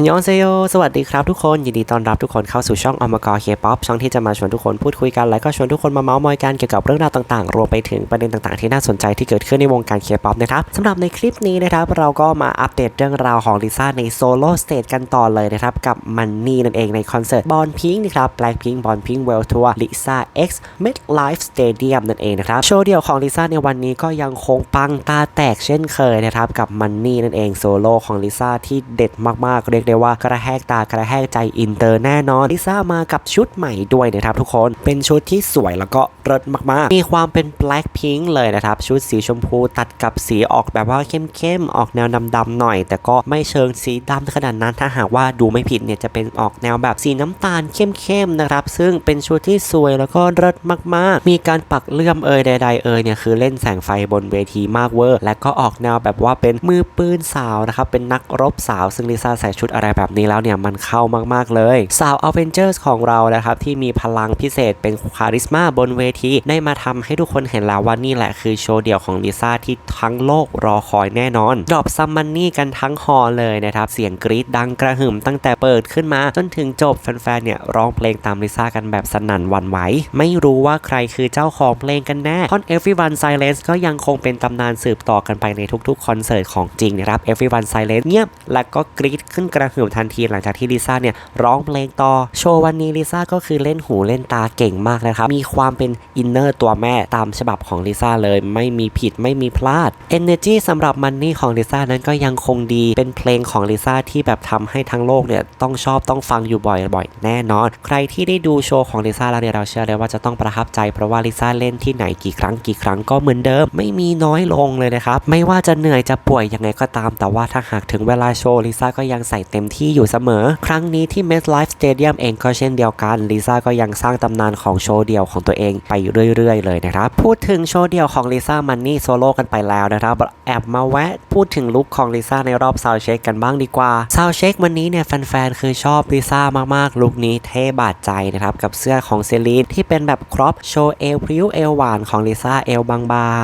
ฮันยองเซโย สวัสดีครับทุกคน ยินดีต้อนรับทุกคนเข้าสู่ช่องอมกรเคป๊อปช่องที่จะมาชวนทุกคนพูดคุยกัน และก็ชวนทุกคนมาเมาส์มอยกันเกี่ยวกับเรื่องราวต่างๆ รวมไปถึงประเด็นต่างๆ ที่น่าสนใจที่เกิดขึ้นในวงการเคป๊อปนะครับสำหรับในคลิปนี้นะครับ เราก็มาอัปเดตเรื่องราวของลิซ่าในโซโล่สเตจกันต่อเลยนะครับ กับมันนี่นั่นเองในคอนเสิร์ตบอลพิงค์นะครับแบล็คพิงค์บอลพิงค์เวลทัวร์ลิซ่า X Midlife Stadium นั่นเองนะครับโชว์เดี่ยวของลิซ่าในวันนี้ก็ยังคงปังตาแตกเช่นเคยนะครับกับมันนี่นั่นเองโซโล่ของลิซ่าที่เด็ดมากๆเรียกได้ว่ากระแหกตากระแหกใจอินเตอร์แน่นอนลิซ่ามากับชุดใหม่ด้วยนะครับทุกคนเป็นชุดที่สวยแล้วก็เลิศมากๆ มีความเป็น Black Pink เลยนะครับ ชุดสีชมพูตัดกับสีออกแบบว่าเข้มๆ ออกแนวดำๆหน่อย แต่ก็ไม่เชิงสีดำขนาดนั้นถ้าหากว่าดูไม่ผิดเนี่ยจะเป็นออกแนวแบบสีน้ำตาลเข้มๆนะครับ ซึ่งเป็นชุดที่สวยแล้วก็เลิศมากๆ มีการปักเลื่อมเอยใด ๆ เอยเนี่ยคือเล่นแสงไฟบนเวทีมากเวอร์ และก็ออกแนวแบบว่าเป็นมือปืนสาวนะครับเป็นนักรบสาว ซึ่งลิซ่าใส่ชุดอะไรแบบนี้แล้วเนี่ยมันเข้ามากๆเลย สาวอเวนเจอร์สของเรานะครับที่มีพลังพิเศษเป็นคาริสมาบนเวทีได้มาทำให้ทุกคนเห็นแล้วว่านี่แหละคือโชว์เดี่ยวของลิซ่าที่ทั้งโลกรอคอยแน่นอน ดรอปซัมมันนี่กันทั้งฮอลเลยนะครับ เสียงกรี๊ดดังกระหึ่มตั้งแต่เปิดขึ้นมา จนถึงจบแฟนๆเนี่ยร้องเพลงตามลิซ่ากันแบบสนั่นวันไหว ไม่รู้ว่าใครคือเจ้าของเพลงกันแน่ท่อน Everyone Silence ก็ยังคงเป็นตำนานสืบต่อกันไปในทุกๆคอนเสิร์ตของจริงนะครับ Everyone Silence เงียบและก็กรี๊ดขึ้นกระหึ่มทันทีหลังจากที่ลิซ่าเนี่ยร้องเพลงต่อ โชว์วันนี้ลิซ่าก็คือเล่นหูเล่นตาเก่งมากนะครับ มีความเป็นอินเนอร์ตัวแม่ตามฉบับของลิซ่าเลย ไม่มีผิดไม่มีพลาด Energy สำหรับมันนี่ของลิซ่านั้นก็ยังคงดีเป็นเพลงของลิซ่าที่แบบทำให้ทั้งโลกเนี่ยต้องชอบต้องฟังอยู่บ่อยๆ แน่นอน ใครที่ได้ดูโชว์ของลิซ่าแล้วเนี่ยเราเชื่อเลยว่าจะต้องประทับใจเพราะว่าลิซ่าเล่นที่ไหนกี่ครั้งกี่ครั้งก็เหมือนเดิม ไม่มีน้อยลงเลยนะครับไม่ว่าจะเหนื่อยจะป่วยยังไงก็ตาม แต่ว่าถ้าหากถึงเวลาโชว์ลิซ่าก็ยังใส่เต็มที่อยู่เสมอ ครั้งนี้ที่ MetLife Stadium เองก็เช่นเดียวกันลิซ่าก็ยังสร้างตำนานของโชว์เดี่ยวของตัวเองไปเรื่อย ๆ เลยนะครับ พูดถึงโชว์เดี่ยวของลิซ่ามันนี่โซโล่กันไปแล้วนะครับ แอบมาแวะพูดถึงลุคของลิซ่าในรอบซาวเช็คกันบ้างดีกว่าซาวเช็ควันนี้เนี่ยแฟนๆคือชอบลิซ่ามากๆลุคนี้เท่บาดใจนะครับกับเสื้อของเซรีนที่เป็นแบบครอปโชว์เอวพริ้วเอวหวานของลิซ่าเอวบา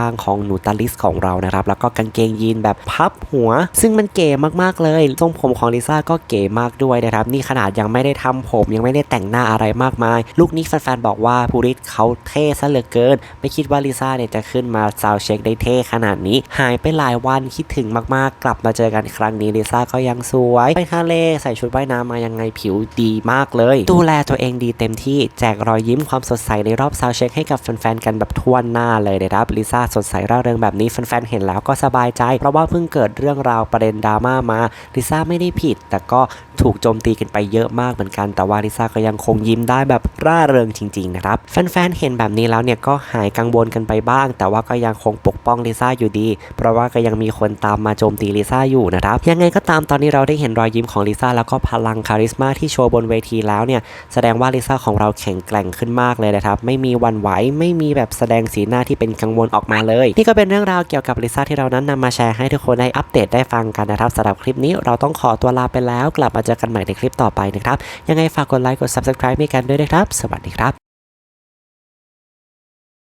งๆ ของหนูตาลิสของเรานะครับแล้วก็กางเกงยีนแบบพับหัว ซึ่งมันเก๋มากๆเลยทรงผมของลิซ่าก็เก๋มากด้วยนะครับ นี่ขนาดยังไม่ได้ทำผม ยังไม่ได้แต่งหน้าอะไรมากมายลุคนี้แฟนๆบอกว่าภูริศเขาเท่ซะเหลือเกิน ไม่คิดว่าลิซ่าเนี่ยจะขึ้นมาซาวเช็คได้เท่ขนาดนี้ หายไปหลายวันคิดถึงมากๆ กลับมาเจอกันครั้งนี้ลิซ่าก็ยังสวย ไปทะเลใส่ชุดว่ายน้ำมายังไงผิวดีมากเลย ดูแลตัวเองดีเต็มที่แจกรอยยิ้มความสดใสในรอบซาวเช็คให้กับแฟนๆกันแบบทั่วหน้าเลยนะครับลิซ่าสดใสร่าเริงแบบนี้แฟนๆเห็นแล้วก็สบายใจ เพราะว่าเพิ่งเกิดเรื่องราวประเด็นดราม่ามาลิซ่าไม่ได้ผิดแต่ก็ถูกโจมตีกันไปเยอะมากเหมือนกัน แต่ว่าลิซ่าก็ยังคงยิ้มได้แบบร่าเริงจริง ๆ นะครับ แฟนๆ เห็นแบบนี้แล้วเนี่ยก็หายกังวลกันไปบ้าง แต่ว่าก็ยังคงปกป้องลิซ่าอยู่ดี เพราะว่าก็ยังมีคนตามมาโจมตีลิซ่าอยู่นะครับ ยังไงก็ตามตอนนี้เราได้เห็นรอยยิ้มของลิซ่าแล้วก็พลังคาริสมาที่โชว์บนเวทีแล้วเนี่ย แสดงว่าลิซ่าของเราแข็งแกร่งขึ้นมากเลยนะครับ ไม่มีวันไหว ไม่มีแบบแสดงสีหน้าที่เป็นกังวลออกมาเลย นี่ก็เป็นเรื่องราวเกี่ยวกับลิซ่าที่เรานั้นนำมาแชร์ให้ทุกคนได้อัปเดตได้ฟังกันนะครับสำหรับคลิปนี้เราต้องขอตัวลาไปแล้ว กลับมาเจอกันใหม่ในคลิปต่อไปนะครับ ยังไงฝากกดไลค์กด subscribe ให้กันด้วยนะครับ สวัสดีครับ